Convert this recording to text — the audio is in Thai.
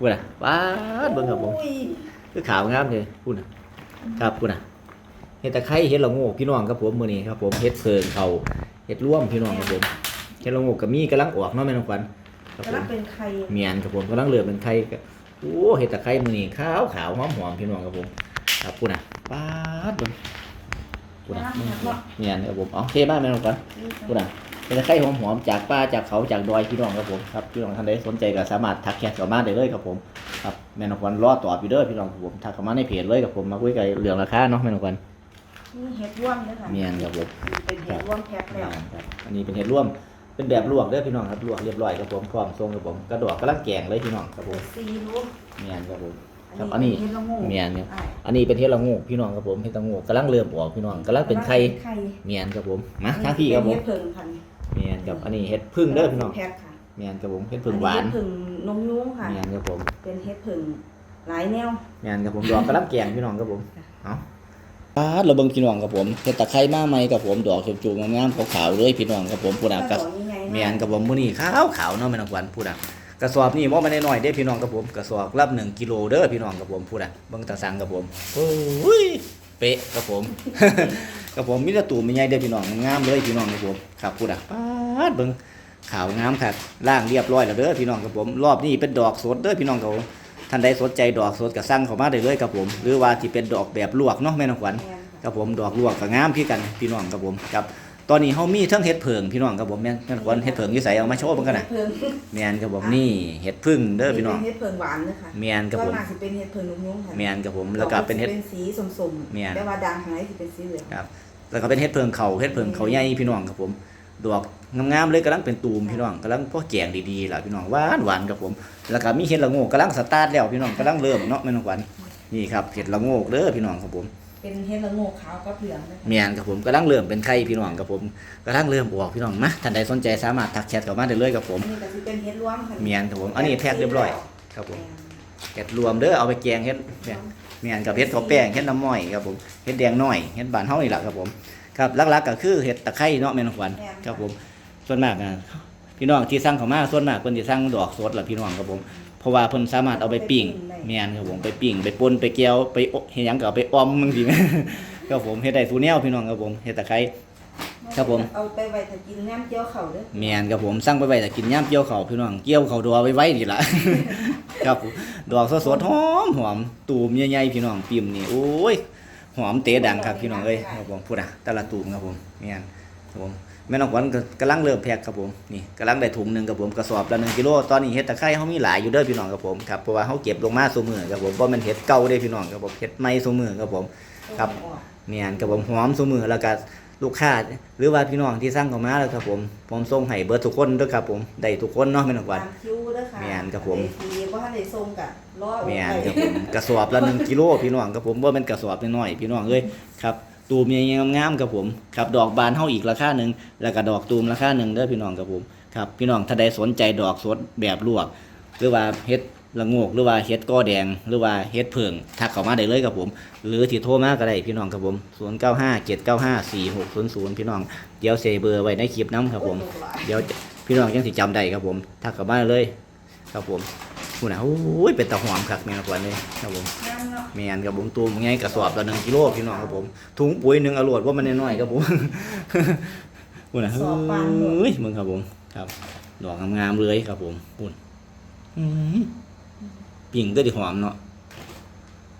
พูดน่ะป้าดเบิ่งครับผมอุ้ยคือขาวงามเลยพูดน่ะครับพูดน่ะเฮ็ดตะไคร้เฮ็ดละโงกพี่น้องครับผมมื้อนี้ครับผมเฮ็ดเพิงเขาเฮ็ดร่วมพี่น้องครับผมเฮ็ดละโงกก็มีกำลังออกเนาะแม่น้องขวัญครับกำผลังมเป็นใครเมียนครับผมกำลังเหลือเป็นไข่ก็โอ้เฮ็ดตะไคร้มื้อนี้ขาวขาวหอมหอมพี่น้องครับผมครับพูดน่ะป้าดเบิ่งพูดน่ะเมียนครับผมเอาเทบ้านแม่น้องขวัญพูดน่ะ เป็นตะไคร้หอมๆจากป่าจากเขาจากดอยพี่น้องครับผมครับพี่น้องท่านใดสนใจก็สามารถทักแชทเข้ามาได้เลยครับผมครับแม่นองควันรอตอบอยู่เด้อพี่น้องครับผมทักเข้ามาในเพจเลยครับผมมาคุยกันเรื่องราคาเนาะแม่นองควันนี่เห็ดร่วมด้วยค่ะเมียนครับผมเป็นเห็ดร่วมแพ็คแล้วครับอันนี้เป็นเห็ดร่วมเป็นแบบลวกเด้อพี่น้องครับลวกเรียบร้อยครับผมพร้อมทรงครับผมกระดอกกำลังแกงเลยพี่น้องครับผมซีรู้เมียนครับผมอันครับนี้อันนี้เห็ดละโงูเมียนครับอันนี้เป็นเห็ดละโงูพี่น้องครับผมเห็ดละโงูกำลังเริ่มออกพี่น้องกำลังเป็นไข่ไข่เมียนครับผมมาทางพี่ครับผม เห็ดเพิงค่ะเมียนครับอันนี้เห็ดพึ่งเด้อพี่น้องแพ็คค่ะเมียนครับผมเห็ดพึ่งหวานอัเห็ดเพิงนมยุ้งค่ะเมียนครับผมเป็นเห็ดเพิงหลายแนวงานครับผมดอกกระลับแกงพี่น้องครับผมค่ะเอาปาดเราเบิ่งพี่น้องครับผมเฮ็ดตะไคร้มาใหม่ครับผมดอกจุ่มๆงามๆขาวๆเลยพี่น้องครับผมผู้นักกกัระบสอบยังไงเมียนครับผมมื้อนี้ขาวขาวๆเนาะแม่นองขวัญผู้นักกระสอบนี่บ่แม่นน้อยๆเด้พี่น้องครับผมกระสอบรับ1กิโลเด้อพี่น้องครับผมผู้นักเบิ่งตาสังครับผมโอ้ย เป๊ะครับผม ครับผมมิตรตูมใหญ่เดียวพี่น้องงามเลยพี่น้องครับผมครับพูดอะปาดเบิ้งขาวงามครับล่างเรียบร้อยแล้วเด้อพี่น้องครับผมรอบนี้เป็นดอกสดเด้อพี่น้องครับผมท่านใดสนใจดอกสดก็สั่งเข้ามาได้เลยครับผม หรือว่าที่เป็นดอกแบบลวกเนาะแม่นองขวัญครับผมดอกลวกก็งามพี่กันพี่น้องครับผมครับ ตอนนี้เฮามีเทั้งเห็ดเผิงพี่น้องครับผมแม่นแม่นควรเห็ดเผิงอยู่ไสเอามาโชว์เบิ่งกันน่ะเห็ดเพิงแม่นครับผมนี่เห็ดพึ่งเด้อพี่น้องเป็นเห็ดเพิงหวานนะคะแม่นครับส่ผวนมมากสิเป็นเห็ดเพิงนมยุ้งค่ะแม่นครับผมแล้วก็เป็นเห็ด เป็นสีส้มแม่นๆแต่ว่าด่างข้างในสิเป็นสีเหลืองครับแล้วก็เป็นเห็ดเผิงเขาเห็ดเผิงเขาใหญ่พี่น้องครับผม ดอกงามๆเลยกำลังเป็นตูมพี่น้องกำลังพอแกงดีๆล่ะพี่น้องหวานหวานครับผม แล้วก็มีเห็ดละโงกกำลังสตาร์ทแล้วพี่น้องกำลังเริ่มเนาะแม่นองขวัญนี่ครับเห็ดละโงกเด้อพี่น้องครับผม เป็นเห็ดละโงูขาวกับเหลืองนะคะเมียนครับผมกำลังเริ่มเป็นไข่พี่น้องครับผมกำลังเริ่มออกพี่น้องมาท่านใดสนใจสามารถทักแชทเข้ามาได้เลยครับผมอันนี้ก็สิเป็นเห็ดร่วมค่ะเมียนครับผมอันนี้แพ็คเรียบร้อยครับผมเห็ดรวมเด้อเอาไปแกงเห็ดเนี่ยเมียนกับเห็ดข้าวแป้งเห็ดน้ำม้อยครับผมเห็ดแดงน้อยเห็ดบานเฮานี่แหละครับผมครับหลักๆก็คือเห็ดตะไคร้เนาะแม่นองขวัญครับผมส่วนมากนะ พี่น้องที่สั่งเข้ามาส่วนมากเพิ่นสิสั่งดอกสดล่ะพี่น้องครับผมเพราะว่าเพิ่นสามารถเอาไปปิ้งเมียนครับผมไปปิ้งไปป่นไปแก้วไปอบเฮ็ดหยังก็เอาไปออมมึงสิครับผมเฮ็ดได้ทุกแนวพี่น้องครับผมเฮ็ดตะไคร้ครับผมเอาไปไว้ถ้ากินน้ำเจียวเข่าเด้อแมนครับผมสั่งไปไว้แต่กินย่ำเกี่ยวเขาวพี่น้องเกี่ยวเขาวดัวไว้ไว้นี่ละครับผมดอกสดๆหอมหอมตูมใหญ่ๆพี่น้องปิ่มนี่โอ้ยหอมเตะดังครับพี่น้องเอ้ยครับผมพูดอะแต่ละตูมครับผมแมนครับผม แม่น้องขวัญก็กำลังเริ่มแพ็คครับผมนี่กำลังได้ถุงหนึ่งครับผมกระสอบละหนึ่งกิโลตอนนี้เห็ดตะไคร้เขามีหลายอยู่เด้อพี่น้องครับผมครับเพราะว่าเขาเก็บลงมาสูมือครับผมเพราะมันเห็ดเก่าเด้อพี่น้องครับผมเห็ดใหม่สูมือครับผมครับเมียนกับผมหอมสูมือแล้วก็ลูกค้าหรือว่าพี่น้องที่สั่งเข้ามาแล้วครับผมผมส่งให้เบิร์ทุกคนเด้วยครับผมได้ทุกคนเนาะแม่นองขวัญตามคิวเด้อค่ะแม่นครับผมได้ทีบ่ทันได้ส่งกะรอแม่นครับผมกระสอบละ1กิโลพี่น้องครับผมว่าเป็นกระสอบน้อยๆพี่น้องเอ้ยครับ ตูมใหญ่ๆงามๆครับผมครับดอกบานเฮาอีกราคาหนึ่งแล้วก็ดอกตูมราคาหนึ่งเด้อพี่น้องครับผมครับพี่น้องถ้าใดสนใจดอกสดแบบลวก หรือว่าเฮ็ดละงกหรือว่าเฮ็ดก้อแดง หรือว่าเฮ็ดเผิงทักเข้ามาได้เลยครับผม หรือที่โทรมาก็ได้พี่น้องครับผม0957954600พี่น้องเดี๋ยวเซเบอร์ไว้ในคลิปน้ำครับผม เดี๋ยวพี่น้องยังสิจำได้ครับผมทักเข้ามาเลยครับผม ผู้น่ะโอ้ยเป็นตะหอมคักแม่นกว่าเลยครับผมงามเนาะแม่นครับผมตูมไงกระสอบละ1กิโลพี่น้องครับผมถุงปุ๋ยหนึงอรวดว่ามันน้อยๆครับผมผู้น่ะเฮ้ยมึงครับผมครับดอกงามๆเลยครับผมปุ่นอืมปิ่งก็ดีหอมเนาะ